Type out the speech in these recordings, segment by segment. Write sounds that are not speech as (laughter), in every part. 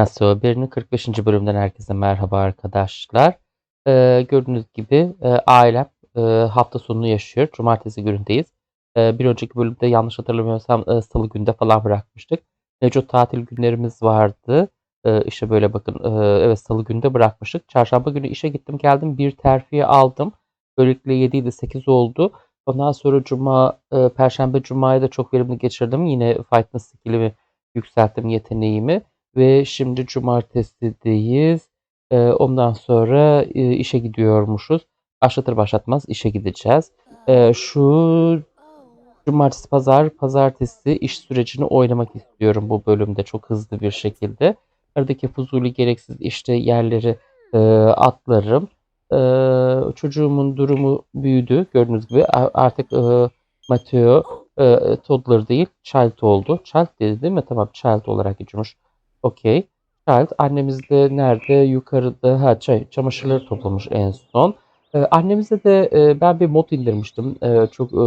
Nasıl Haber'in 45. bölümden herkese merhaba arkadaşlar. Ee, gördüğünüz gibi e, ailem e, hafta sonunu yaşıyor. Cumartesi günündeyiz. E, bir önceki bölümde yanlış hatırlamıyorsam e, salı günde falan bırakmıştık. Mevcut tatil günlerimiz vardı. E, işte böyle bakın e, evet salı günde bırakmıştık. Çarşamba günü işe gittim geldim bir terfiye aldım. Böylelikle 7 idi 8 oldu. Ondan sonra cuma, e, perşembe cumayı da çok verimli geçirdim. Yine fitness skillimi yükselttim yeteneğimi. Ve şimdi cumartesideyiz. Ee, ondan sonra e, işe gidiyormuşuz. Başlatır başlatmaz işe gideceğiz. Ee, şu cumartesi pazar pazartesi iş sürecini oynamak istiyorum bu bölümde çok hızlı bir şekilde. Aradaki fuzuli gereksiz işte yerleri e, atlarım. Ee, çocuğumun durumu büyüdü gördüğünüz gibi artık e, Mateo e, toddler değil child oldu. Child dedi değil mi? Tamam child olarak geçiyormuş. Okey. Child annemiz de nerede? Yukarıda ha çay, çamaşırları toplamış en son. Ee, annemize de e, ben bir mod indirmiştim. Ee, çok e,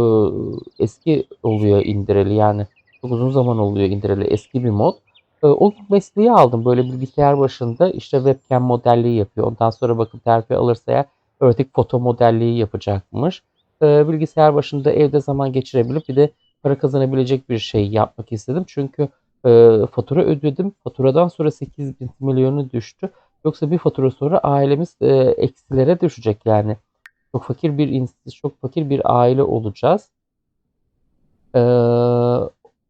eski oluyor indireli yani. Çok uzun zaman oluyor indireli eski bir mod. Ee, o mesleği aldım böyle bilgisayar başında işte webcam modelliği yapıyor. Ondan sonra bakıp terfi alırsa ya öğretik foto modelliği yapacakmış. Ee, bilgisayar başında evde zaman geçirebilip bir de para kazanabilecek bir şey yapmak istedim. Çünkü e, fatura ödedim. Faturadan sonra 8 bin milyonu düştü. Yoksa bir fatura sonra ailemiz e, eksilere düşecek yani. Çok fakir bir ins- çok fakir bir aile olacağız. Ee,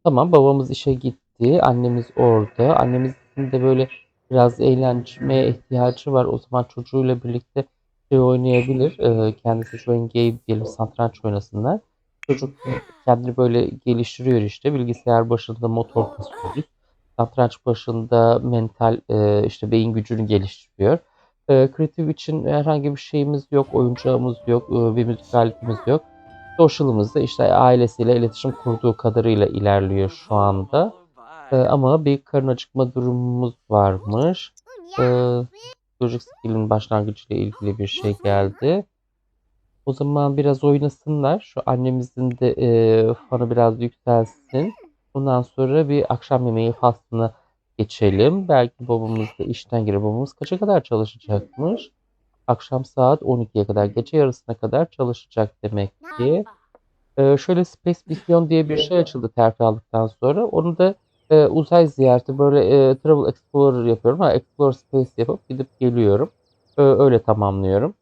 tamam babamız işe gitti. Annemiz orada. Annemizin de böyle biraz eğlenmeye ihtiyacı var. O zaman çocuğuyla birlikte şey oynayabilir. Ee, kendisi şu an gay diyelim satranç oynasınlar. Çocuk kendini böyle geliştiriyor işte. Bilgisayar başında motor kasıyoruz. Satranç başında mental e, işte beyin gücünü geliştiriyor. E, kreatif için herhangi bir şeyimiz yok, oyuncağımız yok, e, bir müzik aletimiz yok. Social'ımız da işte ailesiyle iletişim kurduğu kadarıyla ilerliyor şu anda. E, ama bir karın acıkma durumumuz varmış. E, çocuk skill'in başlangıcıyla ilgili bir şey geldi. O zaman biraz oynasınlar. Şu annemizin de e, fanı biraz yükselsin. Ondan sonra bir akşam yemeği faslına geçelim. Belki babamız da işten gelir. Babamız kaça kadar çalışacakmış? Akşam saat 12'ye kadar, gece yarısına kadar çalışacak demek ki. Ee, şöyle Space Mission diye bir şey açıldı terfi aldıktan sonra. Onu da e, uzay ziyareti böyle e, Travel Explorer yapıyorum. Ha, Explore Space yapıp gidip geliyorum. Ee, öyle tamamlıyorum.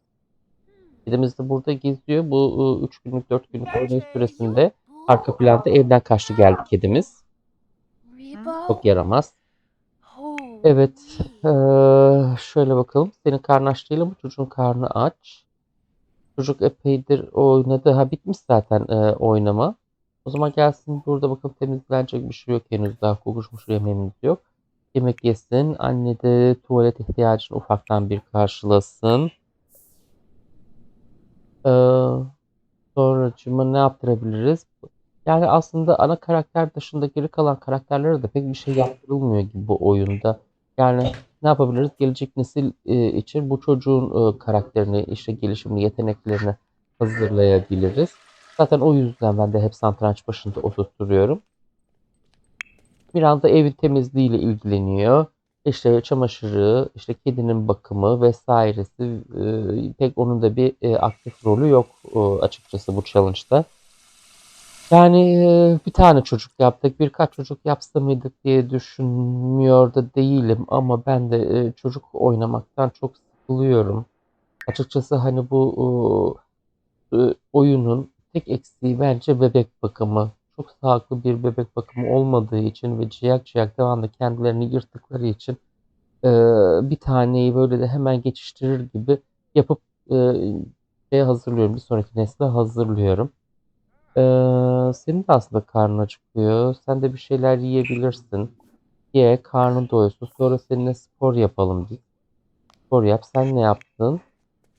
Kedimiz de burada geziyor. Bu 3 günlük 4 günlük oynayış süresinde arka planda evden kaçtı geldi kedimiz. Çok yaramaz. Evet. eee, şöyle bakalım. Senin karnı aç değil ama çocuğun karnı aç. Çocuk epeydir oynadı. Ha bitmiş zaten eee, oynama. O zaman gelsin burada bakalım temizlenecek bir şey yok henüz daha kokuşmuş yemeğimiz yok. Yemek yesin. Anne de tuvalet ihtiyacını ufaktan bir karşılasın. Eee sonracığıma ne yaptırabiliriz? Yani aslında ana karakter dışında geri kalan karakterlere de pek bir şey yaptırılmıyor gibi bu oyunda. Yani ne yapabiliriz? Gelecek nesil e, için bu çocuğun e, karakterini, işte gelişimini, yeteneklerini hazırlayabiliriz. Zaten o yüzden ben de hep satranç başında oturtuyorum. Bir anda evin temizliğiyle ilgileniyor. İşte çamaşırı, işte kedinin bakımı vesairesi e, pek onun da bir e, aktif rolü yok e, açıkçası bu challenge'da. Yani e, bir tane çocuk yaptık, birkaç çocuk yapsa mıydık diye düşünmüyor da değilim ama ben de e, çocuk oynamaktan çok sıkılıyorum. Açıkçası hani bu e, oyunun tek eksiği bence bebek bakımı. Çok sağlıklı bir bebek bakımı olmadığı için ve ciyak ciyak devamlı kendilerini yırttıkları için bir taneyi böyle de hemen geçiştirir gibi yapıp şeye hazırlıyorum. Bir sonraki nesle hazırlıyorum. Senin de aslında karnın acıkıyor. Sen de bir şeyler yiyebilirsin. Ye, karnın doysun. Sonra seninle spor yapalım biz. Spor yap. Sen ne yaptın?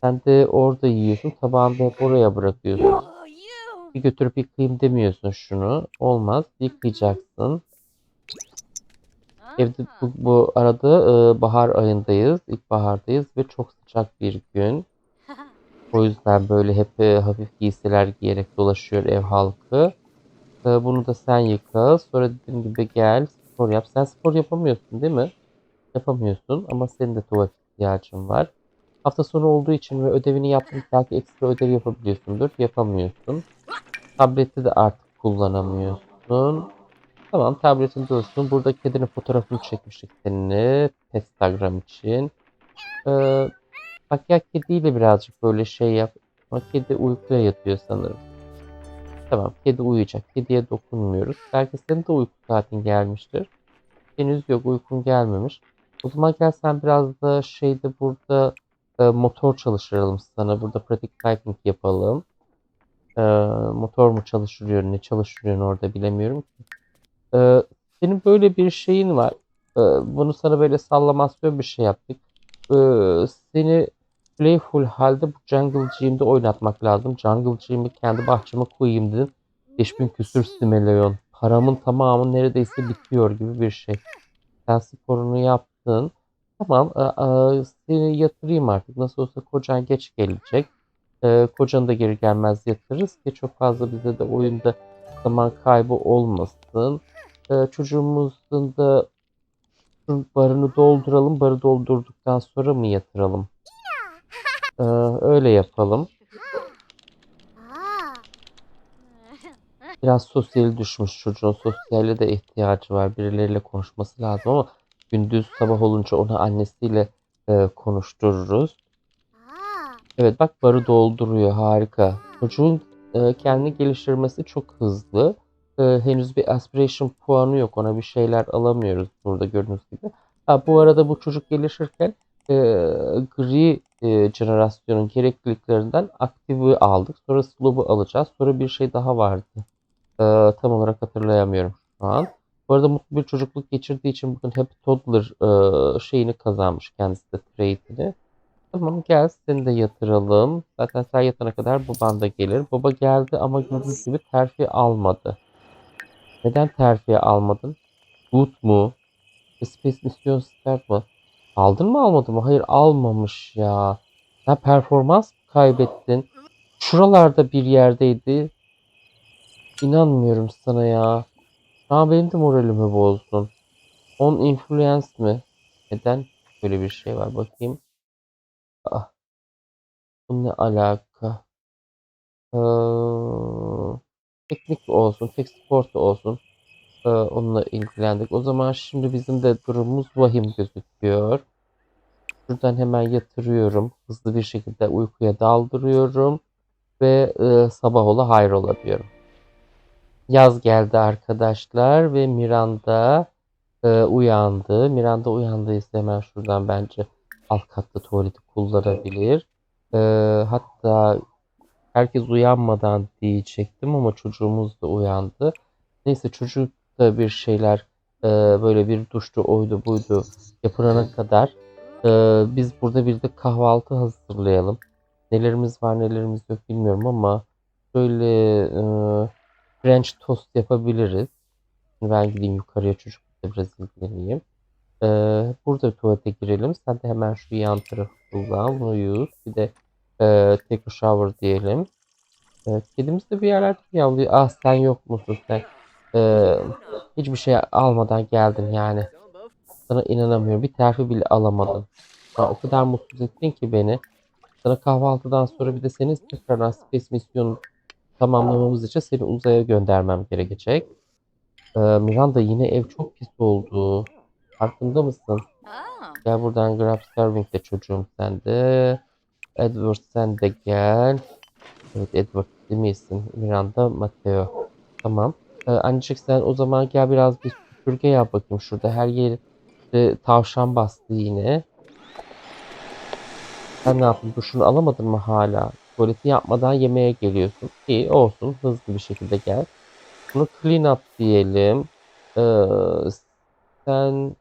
Sen de orada yiyorsun. Tabağını hep oraya bırakıyorsun. bir götürüp yıkayayım demiyorsun şunu. Olmaz. Yıkayacaksın. Evde bu, bu arada e, bahar ayındayız. İlkbahardayız ve çok sıcak bir gün. O yüzden böyle hep e, hafif giysiler giyerek dolaşıyor ev halkı. E, bunu da sen yıka. Sonra dediğim gibi gel spor yap. Sen spor yapamıyorsun değil mi? Yapamıyorsun ama senin de tuvalet ihtiyacın var. Hafta sonu olduğu için ve ödevini yaptın belki ekstra ödev yapabiliyorsundur. Yapamıyorsun. Tableti de artık kullanamıyorsun. Tamam tabletin dursun. Burada kedinin fotoğrafını çekmiştik seninle. Instagram için. Ee, bak ya kediyle birazcık böyle şey yap. Ama kedi uykuya yatıyor sanırım. Tamam kedi uyuyacak. Kediye dokunmuyoruz. Belki senin de uyku saatin gelmiştir. Henüz yok uykun gelmemiş. O zaman gel sen biraz da şeyde burada e, motor çalıştıralım sana. Burada pratik cycling yapalım. E, motor mu çalıştırıyor ne çalıştırıyor orada bilemiyorum ki. E, senin böyle bir şeyin var. E, bunu sana böyle sallamasyon bir şey yaptık. E, seni playful halde bu Jungle Gym'de oynatmak lazım. Jungle Gym'i kendi bahçeme koyayım dedim. 5000 küsür simeleyon. Paramın tamamı neredeyse bitiyor gibi bir şey. Sen sporunu yaptın. Tamam, a- a, seni yatırayım artık. Nasıl olsa kocan geç gelecek. E, kocanı da geri gelmez yatırırız ki çok fazla bize de oyunda zaman kaybı olmasın. E, çocuğumuzun da barını dolduralım. Barı doldurduktan sonra mı yatıralım? E, öyle yapalım. Biraz sosyali düşmüş çocuğun. Sosyale de ihtiyacı var. Birileriyle konuşması lazım ama gündüz sabah olunca onu annesiyle e, konuştururuz. Evet bak barı dolduruyor. Harika. Çocuğun e, kendini geliştirmesi çok hızlı. E, henüz bir aspiration puanı yok. Ona bir şeyler alamıyoruz burada gördüğünüz gibi. Ha, bu arada bu çocuk gelişirken e, gri e, jenerasyonun gerekliliklerinden aktivi aldık. Sonra slow'u alacağız. Sonra bir şey daha vardı. E, tam olarak hatırlayamıyorum şu an. Bu arada mutlu bir çocukluk geçirdiği için bugün hep toddler e, şeyini kazanmış kendisi de trade'ini. Tamam gel seni de yatıralım. Zaten sen yatana kadar baban da gelir. Baba geldi ama gördüğünüz gibi terfi almadı. Neden terfi almadın? Good mu? Space Mission Start mı? Aldın mı almadın mı? Hayır almamış ya. Sen performans kaybettin? Şuralarda bir yerdeydi. İnanmıyorum sana ya. Şu benim de moralimi bozdun. On influence mi? Neden böyle bir şey var? Bakayım. Ah. Bu ne alaka? Ee, teknik olsun, tek sport olsun. Ee, onunla ilgilendik. O zaman şimdi bizim de durumumuz vahim gözüküyor. Şuradan hemen yatırıyorum. Hızlı bir şekilde uykuya daldırıyorum. Ve e, sabah ola hayrola diyorum. Yaz geldi arkadaşlar ve Miranda e, uyandı. Miranda uyandıysa hemen şuradan bence alt katta tuvaleti kullanabilir. E, hatta herkes uyanmadan diyecektim ama çocuğumuz da uyandı. Neyse çocuk da bir şeyler e, böyle bir duştu oydu buydu yapılana kadar e, biz burada bir de kahvaltı hazırlayalım. Nelerimiz var nelerimiz yok bilmiyorum ama şöyle e, French toast yapabiliriz. Şimdi ben gideyim yukarıya çocukla biraz ilgileneyim. E, burada tuvalete girelim. Sen de hemen şu yan tarafı kullan. Bunu use. Bir de e, take a shower diyelim. E, kedimiz de bir yerlerde miyavlıyor. Ah sen yok musun sen? E, hiçbir şey almadan geldin yani. Sana inanamıyorum. Bir terfi bile alamadın. Ha, o kadar mutsuz ettin ki beni. Sana kahvaltıdan sonra bir de senin tekrardan Space misyonu tamamlamamız için seni uzaya göndermem gerekecek. Ee, Miranda yine ev çok pis oldu. Farkında mısın? Gel buradan Grab Serving de çocuğum sen de. Edward sen de gel. Evet Edward değil misin? Miranda, Matteo. Tamam. Ee, ancak sen o zaman gel biraz bir süpürge yap bakayım şurada. Her yeri e, tavşan bastı yine. Sen ne yaptın? Duşunu alamadın mı hala? Tuvaleti yapmadan yemeğe geliyorsun. İyi olsun. Hızlı bir şekilde gel. Bunu clean up diyelim. Ee, sen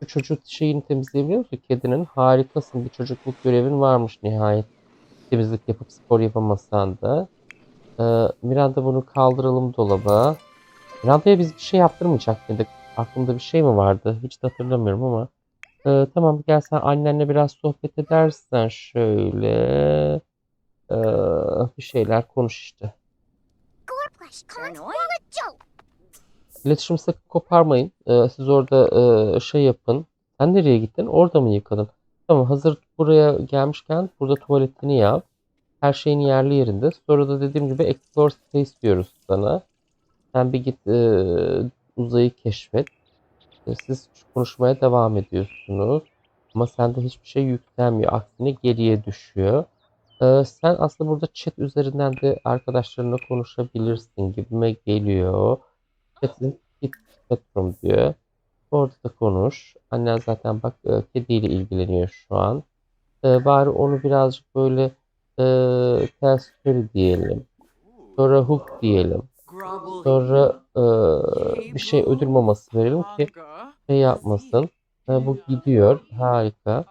şu çocuk şeyini temizleyebiliyor musun? Kedinin harikasın. Bir çocukluk görevin varmış nihayet. Temizlik yapıp spor yapamasan da. Ee, Miranda bunu kaldıralım dolaba. Miranda'ya biz bir şey yaptırmayacak mıydık? Aklımda bir şey mi vardı? Hiç de hatırlamıyorum ama. Ee, tamam gel sen annenle biraz sohbet edersen şöyle. Ee, bir şeyler konuş işte. İletişim sakın koparmayın. Ee, siz orada e, şey yapın. Sen nereye gittin? Orada mı yıkadın? Tamam hazır buraya gelmişken burada tuvaletini yap. Her şeyin yerli yerinde. Sonra da dediğim gibi Explore Space diyoruz sana. Sen bir git e, uzayı keşfet. E, Siz konuşmaya devam ediyorsunuz. Ama sende hiçbir şey yüklenmiyor. Aksine geriye düşüyor. E, sen aslında burada chat üzerinden de arkadaşlarına konuşabilirsin gibime geliyor. Chat'in git chat diyor. Orada da konuş. Annen zaten bak e, kediyle ilgileniyor şu an. E, bari onu birazcık böyle e, ters story diyelim. Sonra hook diyelim. Sonra e, bir şey ödül verelim ki şey yapmasın. E, bu gidiyor. Harika.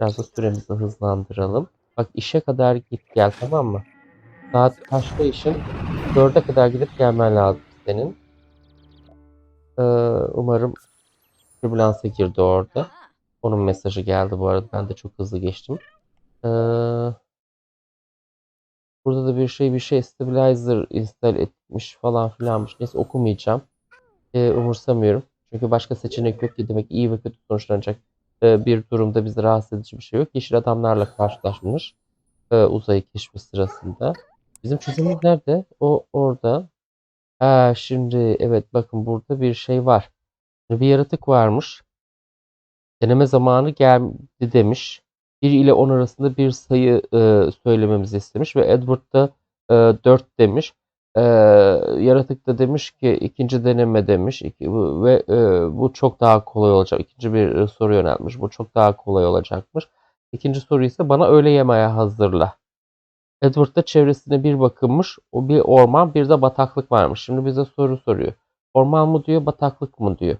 Biraz da süremizi hızlandıralım. Bak işe kadar git gel tamam mı? Saat kaçta işin? Dörde kadar gidip gelmen lazım senin. E, umarım Türbülansa girdi orada. Onun mesajı geldi bu arada. Ben de çok hızlı geçtim. Ee, burada da bir şey bir şey stabilizer install etmiş falan filanmış. Neyse okumayacağım. Ee, umursamıyorum. Çünkü başka seçenek yok ki demek iyi ve kötü sonuçlanacak ee, bir durumda bizi rahatsız edici bir şey yok. Yeşil adamlarla karşılaşmış ee, uzayı keşfi sırasında. Bizim çözümümüz nerede? O orada. Ha, şimdi evet bakın burada bir şey var. Bir yaratık varmış. Deneme zamanı geldi demiş. 1 ile 10 arasında bir sayı e, söylememizi istemiş ve Edward da e, 4 demiş. E, yaratık da demiş ki ikinci deneme demiş İki- ve e, bu çok daha kolay olacak. İkinci bir e, soru yöneltmiş. Bu çok daha kolay olacakmış. İkinci soru ise bana öğle yemeği hazırla. Edward da çevresine bir bakınmış. O bir orman bir de bataklık varmış. Şimdi bize soru soruyor. Orman mı diyor bataklık mı diyor.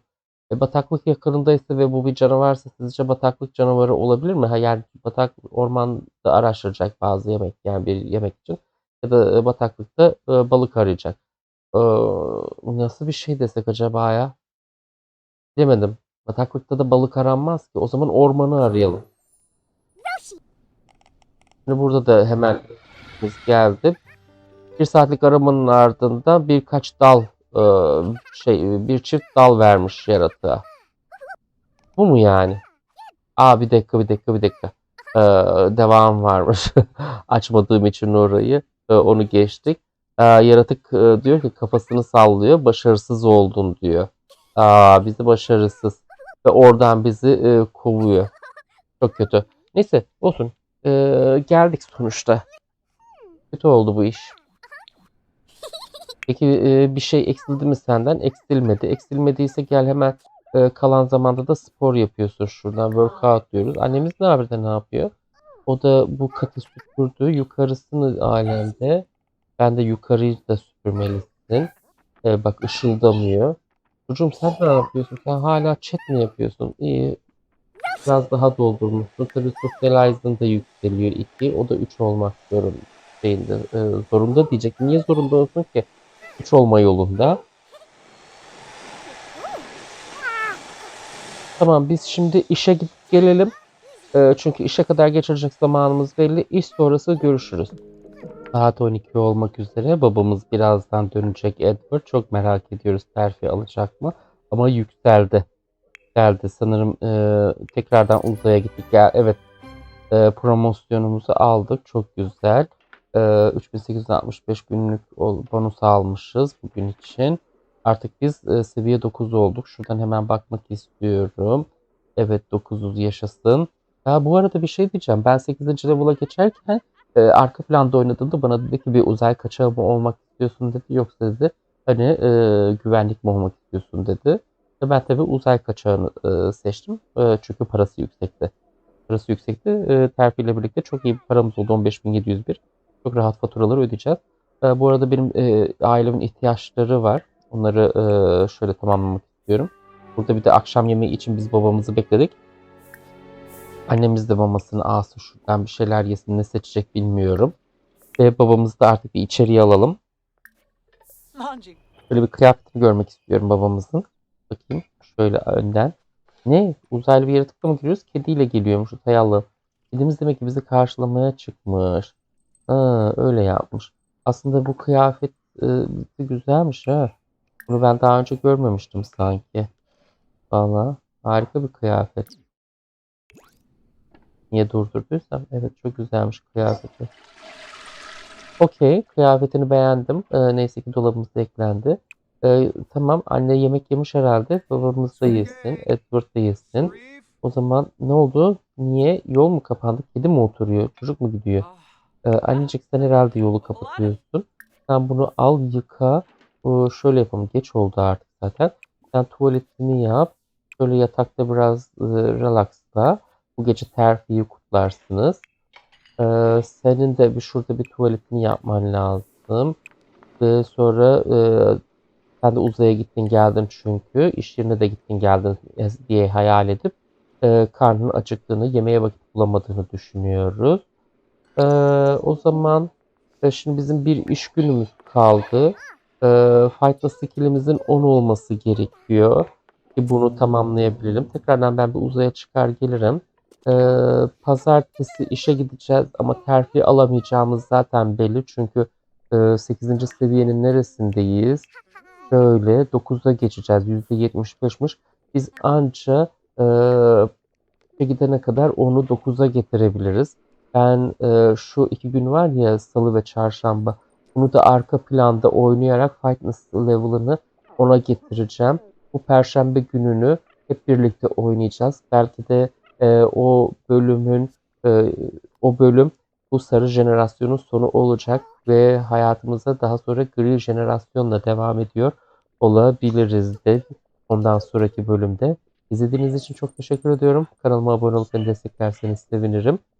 E, bataklık yakınındaysa ve bu bir canavarsa sizce bataklık canavarı olabilir mi? Ha, yani batak ormanda araştıracak bazı yemek yani bir yemek için ya da e, bataklıkta e, balık arayacak. E, nasıl bir şey desek acaba ya? Demedim. Bataklıkta da balık aranmaz ki. O zaman ormanı arayalım. Şimdi burada da hemen biz geldi. Bir saatlik aramanın ardından birkaç dal e, şey bir çift dal vermiş yaratığa. Bu mu yani? Aa bir dakika bir dakika bir dakika. Ee, devam varmış. (laughs) Açmadığım için orayı e, onu geçtik. Ee, yaratık e, diyor ki kafasını sallıyor. Başarısız oldun diyor. Aa bizi başarısız. Ve oradan bizi e, kovuyor. Çok kötü. Neyse olsun. Ee, geldik sonuçta. Kötü oldu bu iş. Peki e, bir şey eksildi mi senden? Eksilmedi. Eksilmediyse gel hemen e, kalan zamanda da spor yapıyorsun şuradan. Workout diyoruz. Annemiz ne yapıyor? Ne yapıyor? O da bu katı süpürdü. Yukarısını alemde. Ben de yukarıyı da süpürmelisin. E, bak ışıldamıyor. Çocuğum sen ne yapıyorsun? Sen hala chat mi yapıyorsun? İyi. Biraz daha doldurmuşsun. Tabii Socialize'ın da yükseliyor 2. O da 3 olmak zorunda. Şeyinde, e, zorunda diyecek. Niye zorunda olsun ki? 3 olma yolunda. Tamam biz şimdi işe gidip gelelim. Ee, çünkü işe kadar geçirecek zamanımız belli. İş sonrası görüşürüz. Saat 12 olmak üzere. Babamız birazdan dönecek Edward. Çok merak ediyoruz terfi alacak mı? Ama yükseldi. Geldi sanırım e, tekrardan uzaya gittik. Ya, evet e, promosyonumuzu aldık. Çok güzel. E, 3865 günlük bonus almışız bugün için. Artık biz e, seviye 9 olduk. Şuradan hemen bakmak istiyorum. Evet 9'uz yaşasın. Ya bu arada bir şey diyeceğim. Ben 8. level'a geçerken e, arka planda oynadığımda bana dedi ki bir uzay kaçağı mı olmak istiyorsun dedi. Yoksa dedi hani e, güvenlik mi olmak istiyorsun dedi. Ve ben tabii uzay kaçağını e, seçtim. E, çünkü parası yüksekti. Parası yüksekti. E, terfiyle birlikte çok iyi bir paramız oldu. 15.701. Çok rahat faturaları ödeyeceğiz. E, bu arada benim e, ailemin ihtiyaçları var. Onları e, şöyle tamamlamak istiyorum. Burada bir de akşam yemeği için biz babamızı bekledik. Annemiz de mamasını alsın şuradan bir şeyler yesin. Ne seçecek bilmiyorum. Ve babamızı da artık bir içeriye alalım. Şöyle bir kıyafetini görmek istiyorum babamızın. Bakayım şöyle önden. Ne? Uzaylı bir yaratıkla mı giriyoruz? Kediyle geliyormuş Utayallı. Kedimiz demek ki bizi karşılamaya çıkmış. Ha, öyle yapmış. Aslında bu kıyafet e, güzelmiş ha. Bunu ben daha önce görmemiştim sanki. Valla harika bir kıyafet. Niye durdurduysam? Evet çok güzelmiş kıyafeti. Okey, kıyafetini beğendim. Ee, neyse ki dolabımıza eklendi. Ee, tamam, anne yemek yemiş herhalde. Babamız da yesin, Edward da yesin. O zaman ne oldu? Niye? Yol mu kapandı? Kedi mi oturuyor? Çocuk mu gidiyor? Ee, annecik sen herhalde yolu kapatıyorsun. Sen bunu al yıka. Ee, şöyle yapalım. Geç oldu artık zaten. Sen tuvaletini yap. Şöyle yatakta biraz e, relaxla. Bu gece terfiyi kutlarsınız. Ee, senin de bir şurada bir tuvaletini yapman lazım. Ve sonra e, sen de uzaya gittin geldin çünkü. iş yerine de gittin geldin diye hayal edip e, karnının acıktığını, yemeğe vakit bulamadığını düşünüyoruz. Ee, o zaman e, şimdi bizim bir iş günümüz kaldı. Ee, Fight'la skill'imizin 10 olması gerekiyor. Ki bunu tamamlayabilelim. Tekrardan ben bir uzaya çıkar gelirim. Ee, pazartesi işe gideceğiz ama terfi alamayacağımız zaten belli. Çünkü e, 8. seviyenin neresindeyiz? Şöyle 9'a geçeceğiz. %75'miş. Biz anca e, gidene kadar onu 9'a getirebiliriz. Ben e, şu iki gün var ya salı ve çarşamba bunu da arka planda oynayarak fitness level'ını ona getireceğim. Bu perşembe gününü hep birlikte oynayacağız. Belki de e, o bölümün e, o bölüm bu sarı jenerasyonun sonu olacak ve hayatımıza daha sonra gri jenerasyonla devam ediyor olabiliriz de ondan sonraki bölümde. İzlediğiniz için çok teşekkür ediyorum. Kanalıma abone olup beni desteklerseniz sevinirim.